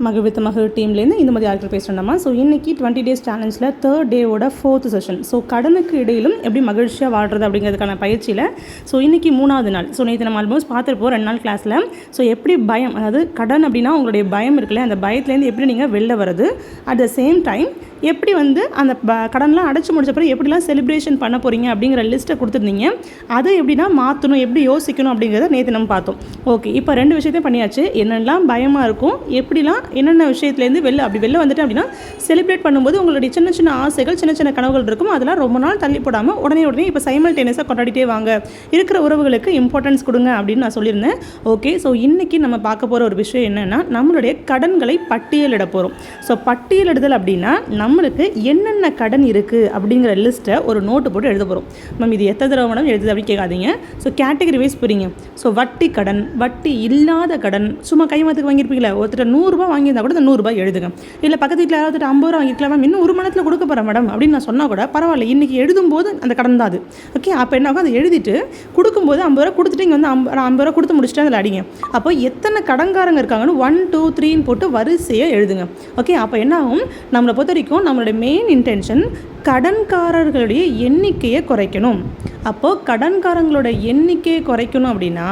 மகிழ்வித்த மகிழ் டீம்லேருந்து இந்த மாதிரி ஆட்கள் பேசுகிறோம்மா ஸோ இன்றைக்கி டுவெண்ட்டி டேஸ் சேலஞ்சில் தேர்ட் டேவோட ஃபோர்த் செஷன் ஸோ கடனுக்கு இடையிலும் எப்படி மகிழ்ச்சியாக வாழ்கிறது அப்படிங்கிறதுக்கான பயிற்சியில் ஸோ இன்றைக்கி மூணாவது நாள். ஸோ நேற்று நம்ம ஆல்மோஸ்ட் பார்த்துருப்போம் ரெண்டு நாள் கிளாஸில் ஸோ எப்படி பயம் அதாவது கடன் அப்படின்னா உங்களுடைய பயம் இருக்குல்ல அந்த பயத்துலேருந்து எப்படி நீங்கள் வெளில வருது அட் த சேம் டைம் எப்படி வந்து அந்த ப கடன்லாம் அடைச்சி முடிச்ச எப்படிலாம் செலிப்ரேஷன் பண்ண போகிறீங்க அப்படிங்கிற லிஸ்ட்டை கொடுத்துருந்தீங்க. அதை எப்படின்னா மாற்றணும் எப்படி யோசிக்கணும் அப்படிங்கிறத நேற்று நம்ம பார்த்தோம். ஓகே இப்போ ரெண்டு விஷயத்தையும் பண்ணியாச்சு. என்னெல்லாம் பயமாக இருக்கும் எப்படிலாம் என்னென்ன விஷயத்துலேருந்து வெளில அப்படி வெளில வந்துட்டு அப்படின்னா செலிப்ரேட் பண்ணும்போது உங்களுடைய சின்ன சின்ன ஆசைகள் சின்ன சின்ன கனவுகள் இருக்கும். அதெல்லாம் ரொம்ப நாள் தள்ளி போடாமல் உடனே உடனே இப்போ சைமல்டேனியஸாக கொண்டாடிட்டே வாங்க. இருக்கிற உறவுகளுக்கு இம்பார்ட்டன்ஸ் கொடுங்க அப்படின்னு நான் சொல்லியிருந்தேன். ஓகே ஸோ இன்றைக்கி நம்ம பார்க்க போகிற ஒரு விஷயம் என்னென்னா நம்மளுடைய கடன்களை பட்டியலிட போகிறோம் ஸோ பட்டியலிடுதல் அப்படின்னா நம்மளுக்கு என்னென்ன கடன் இருக்குது அப்படிங்கிற லிஸ்ட்டை ஒரு நோட்டு போட்டு எழுத போகிறோம் மேம் இது எத்தனை தடவை மேடம் எழுதுது அப்படின்னு கேட்காதீங்க. ஸோ கேட்டகரி வைஸ் புரியுங்க. ஸோ வட்டி கடன் வட்டி இல்லாத கடன் சும்மா கைமாத்துக்கு வாங்கியிருப்பீங்களா? ஒருத்தர் நூறுரூபா வாங்கியிருந்தா கூட அந்த நூறுரூபா எழுதுங்க. இல்லை பக்கத்து வீட்டில் யாராவது ஐம்பது ரூபா வாங்கிக்கலாம் மேம் இன்னும் ஒரு மணத்தில் கொடுக்க போகிறேன் மேடம் அப்படின்னு நான் சொன்னால் கூட பரவாயில்ல. இன்றைக்கி எழுதும்போது அந்த கடன் தான் அது. ஓகே அப்போ என்ன ஆகும்? அதை எழுதிட்டு கொடுக்கும்போது ஐம்பது ரூபா கொடுத்துட்டு இங்கே வந்து ஐம்பது ஐம்பது ரூபா கொடுத்து முடிச்சுட்டு அதில் அடிங்க. அப்போ எத்தனை கடன்காரங்க இருக்காங்கன்னு ஒன் டூ த்ரீன்னு போட்டு வரிசையாக எழுதுங்க. ஓகே அப்போ என்ன ஆகும்? நம்மளை பொறுத்த வரைக்கும் நம்மளுடைய மெயின் இன்டென்ஷன் கடன்காரர்களுடைய எண்ணிக்கையை குறைக்கணும். அப்போது கடன்காரங்களோட எண்ணிக்கையை குறைக்கணும் அப்படின்னா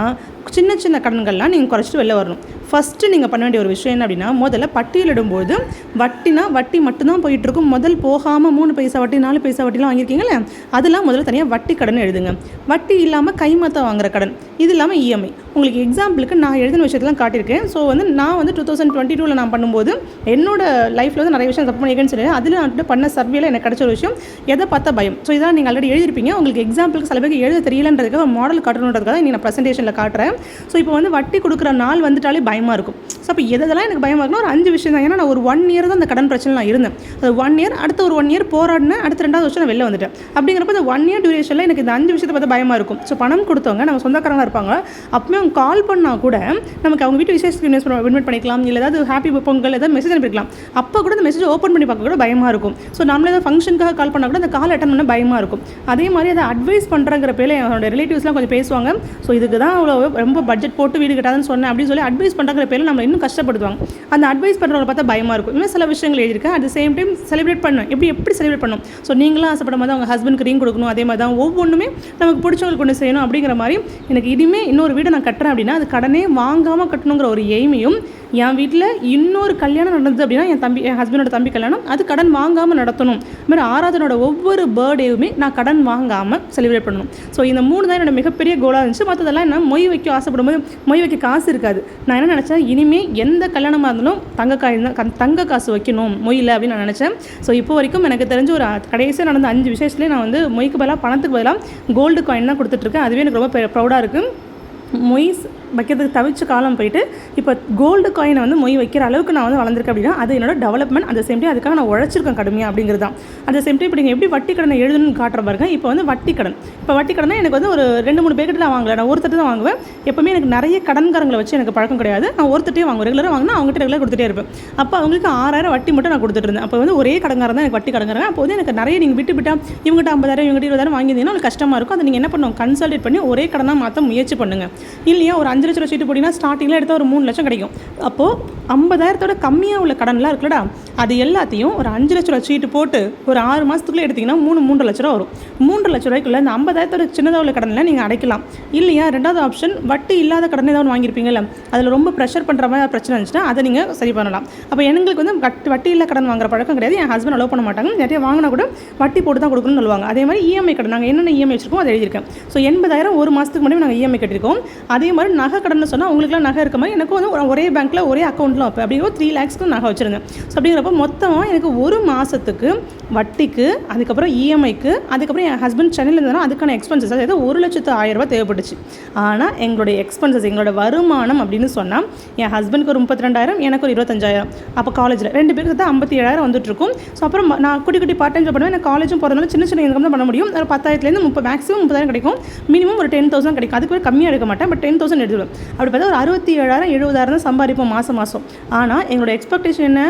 சின்ன சின்ன கடன்கள்லாம் நீங்கள் குறைச்சிட்டு வெளில வரணும். ஃபஸ்ட்டு நீங்கள் பண்ண வேண்டிய ஒரு விஷயம் என்ன அப்படின்னா முதல்ல பட்டியலிடும்போது வட்டினா வட்டி மட்டும்தான் போயிட்டுருக்கும். முதல் போகாமல் மூணு பைசா வட்டி நாலு பைசா வட்டிலாம் வாங்கியிருக்கீங்களே அதெல்லாம் முதல்ல தனியாக வட்டி கடன் எழுதுங்க. வட்டி இல்லாமல் கைமாத்த வாங்குற கடன். இது இல்லாமல் இஎம்ஐ உங்களுக்கு எக்ஸாம்பிளுக்கு நான் எழுதின விஷயத்தெல்லாம் காட்டியிருக்கேன். ஸோ வந்து நான் வந்து டூ தௌசண்ட் டுவெண்ட்டி டூவில் நான் பண்ணும்போது என்னோட லைஃப்பில் வந்து நிறைய விஷயம் தப்பு பண்ணியிருக்கேன்னு சொல்லி அதில் நான் பண்ண சர்வேல எனக்கு கிடச்ச ஒரு விஷயம் எதை பார்த்தா பயம். ஸோ இதெல்லாம் நீங்கள் ஆல்ரெடி எழுதிருப்பீங்க உங்களுக்கு எக்ஸாம்பிளுக்கு சில பேருக்கு எழுத தெரியலன்றதுக்காக மாடல் காட்டணுன்றதுக்காக நீ நான் ப்ரெசன்டேஷனில் காட்டுறேன். ஸோ இப்போ வந்து வட்டி கொடுக்குற நாள் வந்துட்டாலே பயமாக இருக்கும். ஸோ அப்போ எதெல்லாம் எனக்கு பயமாக இருக்குன்னா ஒரு அஞ்சு விஷயம் தான். ஏன்னா நான் ஒரு ஒன் இயர் தான் அந்த கடன் பிரச்சனை நான் இருந்தேன். அது ஒன் இயர் அடுத்த ஒரு ஒன் இயர் போராடினேன். அடுத்த ரெண்டாவது வருஷம் நான் வெளில வந்துட்டேன். அப்படிங்கிறப்ப இந்த ஒன் இயர் டியூரேஷனில் எனக்கு இந்த அஞ்சு விஷயத்தை பார்த்தா பயமாக இருக்கும். ஸோ பணம் கொடுத்தவங்க நம்ம சொந்தக்காரங்களாக இருப்பாங்க. அப்பவுமே அவங்க கால் பண்ணால் கூட நமக்கு அவங்க வீட்டு விசேஷத்துக்கு இன்வெஸ்ட் பண்ண இன்வைட் பண்ணிக்கலாம். இல்லை ஏதாவது ஹாப்பி பொங்கல் ஏதாவது மெசேஜ் அனுப்பிக்கலாம் அப்போ கூட அந்த மெசேஜ் ஓப்பன் பண்ணி பார்க்க கூட பயமாக இருக்கும். ஸோ நம்மளே ஏதாவது ஃபங்க்ஷனுக்காக கால் பண்ணால் கூட அந்த கால் அட்டன் பண்ண பயமாக இருக்கும். அதே மாதிரி அதை அட்வைஸ் பண்ணுறங்கிற பேரில் என்னோட ரிலேட்டிவ்ஸ்லாம் கொஞ்சம் பேசுவாங்க. ஸோ இதுக்கு தான் அவ்வளோ ரொம்ப பட்ஜெட் போட்டு வீடு கட்டாதுன்னு சொன்னேன் அப்படின்னு சொல்லி அட்வைஸ் பண்ணுறங்கிற பேரில் நம்ம இன்னும் கஷ்டப்படுவாங்க அந்த அட்வைஸ் பண்ணுறவங்க பார்த்தா பயமாக இருக்கும். இன்னும் சில விஷயங்கள் எழுதியிருக்கேன். அட் சேம் டைம் செலிப்ரேட் பண்ணணும். எப்படி எப்படி செலிப்ரேட் பண்ணணும்? ஸோ நீங்களும் ஆசைப்படும் போது அவங்க ஹஸ்பண்ட் ரிங் கொடுக்கணும். அதே மாதிரி தான் ஒவ்வொன்றுமே நமக்கு பிடிச்சவங்களுக்கு ஒன்று செய்யணும் அப்படிங்கிற மாதிரி எனக்கு இனிமேல் இன்னொரு வீடு நான் கட்டுறேன் அப்படின்னா அது கடனே வாங்காமல் கட்டணுங்கிற ஒரு எய்மையும் என் வீட்டில் இன்னொரு கல்யாணம் நடந்தது அப்படின்னா என் தம்பி என் ஹஸ்பண்டோட தம்பி கல்யாணம். அது கடன் வாங்காமல் நடத்தணும். இது மாதிரி ஆராதனோட ஒவ்வொரு பர்த்டேவுமே நான் கடன் வாங்காமல் செலிப்ரேட் பண்ணணும். ஸோ இந்த மூணு தான் என்னோட மிகப்பெரிய கோலாக இருந்துச்சு. மற்றதெல்லாம் என்ன மொய் வைக்க ஆசைப்படும் போது மொய் வைக்க காசு இருக்காது. நான் என்ன நினச்சேன்? இனிமேல் எந்த கல்யாணமாக இருந்தாலும் தங்க காய் தான் தங்க காசு வைக்கணும். மொயில் அப்படின்னு நான் நினச்சேன். ஸோ இப்போ வரைக்கும் எனக்கு தெரிஞ்ச ஒரு கடைசியாக நடந்த அஞ்சு விசேஷத்துலேயே நான் வந்து மொய்க்கு பதிலாக பணத்துக்கு பதிலாக கோல்டு காயின் தான் கொடுத்துட்ருக்கேன் அதுவே எனக்கு ரொம்ப ப்ரௌடாக இருக்குது மொய் வைக்கிறதுக்கு தவிச்ச காலம் போயிட்டு இப்போ கோல்டு காயினை வந்து மொய் வைக்கிற அளவுக்கு நான் வந்து வளர்ந்துருக்கேன் அப்படின்னா அது என்னோட டெவலப்மெண்ட் அந்த சேம் டைம் அதுக்காக நான் உழைச்சிருக்கேன் கடுமையாக அப்படிங்கிறது தான் அந்த சேம் டைம் இப்போ நீங்கள் எப்படி வட்டி கடனை எழுதணும்னு காட்டுற பாருங்க. இப்போ வந்து வட்டி கடன். இப்போ வட்டி கடனை எனக்கு வந்து ஒரு ரெண்டு மூணு பேக்கெட்டில் தான் வாங்கல. நான் ஒருத்தட்டு தான் வாங்குவேன். எப்பவுமே எனக்கு நிறைய கடன்காரங்களை வச்சு எனக்கு பழக்கம் கிடையாது. நான் ஒருத்தட்டே வாங்குவேன். ரெகுலராக வாங்கினா அவங்ககிட்ட ரெகுலராக கொடுத்துட்டே இருப்பேன். அப்போ அவங்களுக்கு ஆறாயிரம் வட்டி மட்டும் நான் கொடுத்துட்டு இருந்தேன். அப்போ வந்து ஒரே கடன்காரன் தான் எனக்கு வட்டி கடங்காரன் அப்போ வந்து எனக்கு நிறைய நீங்கள் விட்டு விட்டால் இவங்ககிட்ட ஐம்பதாயிரம் இவங்ககிட்ட இருபதாயிரம் வாங்கியிருந்தீங்கன்னா உங்களுக்கு கஷ்டமாக இருக்கும். அதை நீங்கள் என்ன பண்ணுவோம் கன்சல்டேட் பண்ணி ஒரே கடனாக மாற்ற முயற்சி பண்ணுங்கள் இல்லையா ஒரு அஞ்சு லட்ச ரூபா சீட்டு போட்டிங்கன்னா ஸ்டார்டிங்கில் எடுத்தால் ஒரு மூணு லட்சம் கிடைக்கும். அப்போது ஐம்பதாயிரத்தோட கம்மியாக உள்ள கடன்லாம் இருக்குல்லடா. அது எல்லாத்தையும் ஒரு அஞ்சு லட்ச ரூபா சீட்டு போட்டு ஒரு ஆறு மாதத்துக்குள்ளே எடுத்திங்கன்னா மூணு மூன்று லட்ச ரூபா வரும். மூன்று லட்ச ரூபாய்க்குள்ளே இந்த ஐம்பதாயிரத்தோட சின்னதாக உள்ள கடனில் நீங்கள் அடைக்கலாம். இல்லையா? ரெண்டாவது ஆப்ஷன் வட்டி இல்லாத கடன் ஏதாவது வாங்கியிருப்பீங்கல்ல. அதில் ரொம்ப ப்ரெஷர் பண்ணுற மாதிரி பிரச்சனை இருந்துச்சுன்னா அதை நீங்கள் சரி பண்ணலாம். அப்போ எங்களுக்கு வந்து வட்டி வட்டி இல்லை கடன் வாங்குற பழக்கம் கிடையாது. என் ஹஸ்பண்ட் அலோவ் பண்ண மாட்டாங்க. நிறைய வாங்கினா கூட வட்டி போட்டு தான் கொடுக்கணும்னு சொல்லுவாங்க. அதே மாதிரி இஎம்ஐ கடன் நாங்கள் என்னென்ன இஎம்ஐ வச்சிருக்கோம் அதை எழுதியிருக்கேன். ஸோ எண்பதாயிரம் ஒரு மாதத்துக்கு முன்னாடி நாங்கள் இஎம்ஐ கட்டியிருக்கோம். அதே மாதிரி நகை கடன் சொன்னால் உங்களுக்குலாம் நகை இருக்க மாதிரி எனக்கும் வந்து ஒரு- ஒரே பேங்க்கில் ஒரே அக்கௌண்ட்டில் வைப்பேன். அப்படிங்கிற த்ரீ லேக்ஸ்க்கு நகை வச்சிருந்தேன். ஸோ அப்போ மொத்தமாக எனக்கு ஒரு மாதத்துக்கு வட்டிக்கு அதுக்கப்புறம் இஎம்ஐக்கு அதுக்கப்புறம் என் ஹஸ்பண்ட் சென்னையில் இருந்தாலும் அதுக்கான எக்ஸ்பென்சஸ் அதாவது ஒரு லட்சத்து ஆயிரம் ரூபாய் தேவைப்பட்டுச்சு. ஆனால் எங்களுடைய எக்ஸ்பென்சஸ் எங்களோட வருமானம் அப்படின்னு சொன்னால் என் ஹஸ்பண்டுக்கு ஒரு முப்பத்தி ரெண்டாயிரம் எனக்கு ஒரு இருபத்தஞ்சாயிரம். அப்போ காலேஜில் ரெண்டு பேருக்கு தான் ஐம்பத்தி ஏழாயிரம் வந்துட்டுருக்கும். ஸோ அப்புறம் நான் குட்டி குட்டி பார்ட் டைம் பண்ணுவேன். எனக்கு காலேஜும் போகிறதுனால சின்ன சின்ன இன்கம் தான் பண்ண முடியும். ஒரு பத்தாயிரத்துலேருந்து முப்பது மேக்ஸிமம் முப்பதாயிரம் கிடைக்கும். மினிமம் ஒரு டென் தௌசண்ட் கிடைக்கும். அதுக்கு ஒரு கம்மியாக எடுக்க மாட்டேன். பட் டென் தௌசண்ட் எடுத்துருவேன். அப்படி பார்த்தா ஒரு அறுபத்தி ஏழாயிரம் எழுபதாயிரம் தான் சம்பாதிப்போம் மாதம் மாதம் ஆனால் எங்களோட எக்ஸ்பெக்டேஷன் என்ன?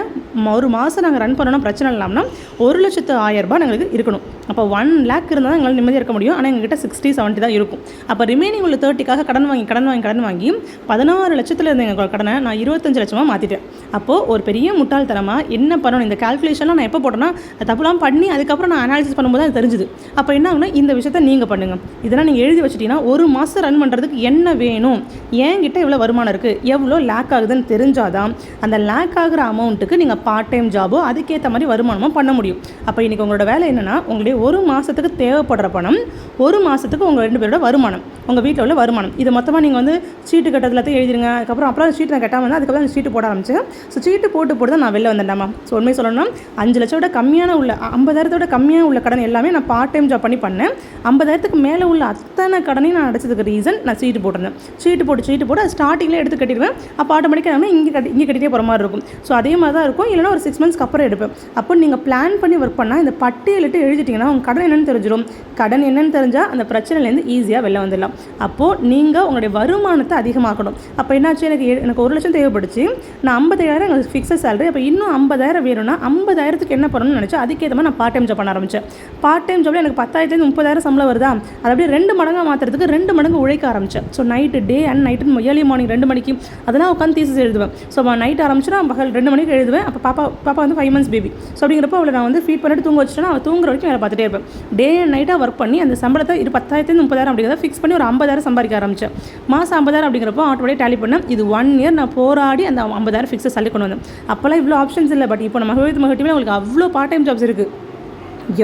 ஒரு மாதம் நாங்கள் ரன் பண்ணணும் பிரச்சனை இல்லாமல் ஒரு லட்சத்து ஆயிரம் எங்களுக்கு இருக்கணும். அப்போ ஒன் லேக் இருந்தால் தான் எங்களால் நிம்மதியாக இருக்க முடியும். ஆனால் எங்ககிட்ட சிக்ஸ்டி செவன்ட்டி தான் இருக்கும். அப்போ ரிமைனிங் உள்ள தேர்ட்டிக்காக கடன் வாங்கி கடன் வாங்கி கடன் வாங்கி பதினாறு லட்சத்தில் இருந்த எங்கள் கடனை நான் இருபத்தஞ்சு லட்சமாக மாற்றிட்டேன் அப்போது ஒரு பெரிய முட்டாள்தனமாக என்ன பண்ணணும்? இந்த கால்குலேஷன்லாம் நான் எப்போ போட்டேன்னா தப்புலாம் பண்ணி அதுக்கப்புறம் நான் அனாலிசிஸ் பண்ணும்போது அது தெரிஞ்சுது. அப்போ என்ன ஆகுனா இந்த விஷயத்த நீங்கள் பண்ணுங்கள் இதெல்லாம் நீங்கள் எழுதி வச்சிட்டீங்கன்னா ஒரு மாதம் ரன் பண்ணுறதுக்கு என்ன வேணும்? என்கிட்ட எவ்வளோ வருமானம் இருக்குது எவ்வளோ லேக் ஆகுதுன்னு தெரிஞ்சாதான் அந்த லேக் ஆகுற அமௌண்ட்டுக்கு நீங்கள் பார்ட் டைம் ஜாபோ அதுக்கேற்ற மாதிரி வருமானமும் பண்ண முடியும். அப்போ இன்றைக்கி உங்களோட வேலை என்னென்னா உங்களுடைய ஒரு மாதத்துக்கு தேவைப்படுற பணம் ஒரு மாதத்துக்கு உங்கள் ரெண்டு பேரோட வருமானம் உங்கள் வீட்டில் உள்ள வருமானம். இது மொத்தமாக நீங்கள் வந்து சீட்டு கட்டத்தில் எழுதிருங்க. அதுக்கப்புறம் அப்புறம் சீட்டு நான் கட்டாமல் வந்து அதுக்கப்புறம் சீட்டு போட ஆரம்பிச்சேன் ஸோ சீட்டு போட்டு போட்டு தான் நான் வெளில வந்தேன்டாமா ஸோ உண்மை சொல்லணும்னா அஞ்சு லட்சத்தோட கம்மியான உள்ள ஐம்பதாயிரத்தோட கம்மியான உள்ள கடன் எல்லாமே நான் பார்ட் டைம் ஜாப் பண்ணி பண்ணேன். ஐம்பதாயிரத்துக்கு மேலே உள்ள அத்தனை கடனையும் நான் அடைச்சதுக்கு ரீசன் நான் சீட்டு போட்டிருந்தேன். சீட்டு போட்டு சீட்டு போட்டு அது ஸ்டார்டிங்கில் எடுத்து கட்டிடுவேன். அப்போ ஆட்டோமேட்டிக்காக இங்கே கட்டி இங்கே கட்டிகிட்டே போகிற மாதிரி இருக்கும். ஸோ அதே மாதிரி தான் இருக்கும். இல்லைனா ஒரு சிக்ஸ் மந்த்ஸ்க்கு அப்புறம் எடுப்பேன். அப்போ நீங்கள் பிளான் பண்ணி ஒர்க் பண்ணால் இந்த பட்டியலிட்டு எழுதிட்டிங்கன்னா உங்கள் கடன் என்னென்னு தெரிஞ்சிடும். கடன் என்னென்னு தெரிஞ்சால் அந்த பிரச்சனையிலேருந்து ஈஸியாக வெளில வந்துடலாம். அப்போது நீங்கள் உங்களுடைய வருமானத்தை அதிகமாக்கணும். அப்போ என்னாச்சு? எனக்கு எனக்கு ஒரு லட்சம் தேவைப்படுச்சு. நான் ஐம்பதாயிரம் எனக்கு ஃபிக்ஸட் சேலரி அப்போ இன்னும் ஐம்பதாயிரம் வேணும்னா ஐம்பதாயிரத்துக்கு என்ன பண்ணணும்னு நினச்சா அதுக்கேற்ற மாதிரி நான் பார்ட் டைம் ஜாப் பண்ண ஆரம்பித்தேன் பார்ட் டைம் ஜாப்ல எனக்கு பத்தாயிரத்துலேருந்து முப்பதாயிரம் சம்பளம் வருதா? அது அப்படியே ரெண்டு மடங்காக மாற்றுறதுக்கு ரெண்டு மடங்கு உழைக்க ஆரம்பித்தேன் so night day and night early morning ரெண்டு மணிக்கு. அதெல்லாம் உட்காந்து தீசஸ் எழுதுவேன். ஸோ நைட் ஆரம்பிச்சுன்னா பகல் ரெண்டு மணிக்கு எழுதுவேன். அப்போ பாப்பா பாப்பா வந்து ஃபைவ் மந்த்ஸ் பேபி ஸோ அப்படிங்கிறப்போ அவளை நான் வந்து ஃபீட் பண்ணிட்டு தூங்க வச்சுட்டேன்னா அவள் தூங்குற வரைக்கும் வேலை பார்த்துட்டே இருப்பேன். டே அண்ட் நைட்டாக ஒர்க் பண்ணி அந்த சம்பளத்தை இரு பத்தாயிரத்துலேருந்து முப்பதாயிரம் அப்படிங்கிறத ஃபிக்ஸ் பண்ணி ஒரு ஐம்பதாயிரம் சம்பாதிக்க ஆரம்பித்தேன் மாதம் ஐம்பதாயிரம் அப்படிங்கிறப்போ ஆட்டோடய டேலி பண்ணேன். இது ஒன் இயர் நான் போராடி அந்த ஐம்பதாயிரம் ஃபிக்ஸை சல்லி கொண்டு வந்தேன். அப்போல்லாம் இவ்வளோ ஆப்ஷன்ஸ் இல்லை. பட் இப்போ நம்ம மகிழ்ச்சி மகிழ்ச்சியில் உங்களுக்கு அவ்வளோ பார்ட் டைம் ஜாப்ஸ் இருக்குது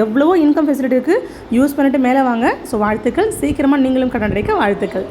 எவ்வளவோ இன்கம் ஃபெசிலிட்டி இருக்குது யூஸ் பண்ணிட்டு மேலே வாங்க. ஸோ வாழ்த்துக்கள். சீக்கிரமாக நீங்களும் கடன் அடைக்க வாழ்த்துக்கள்.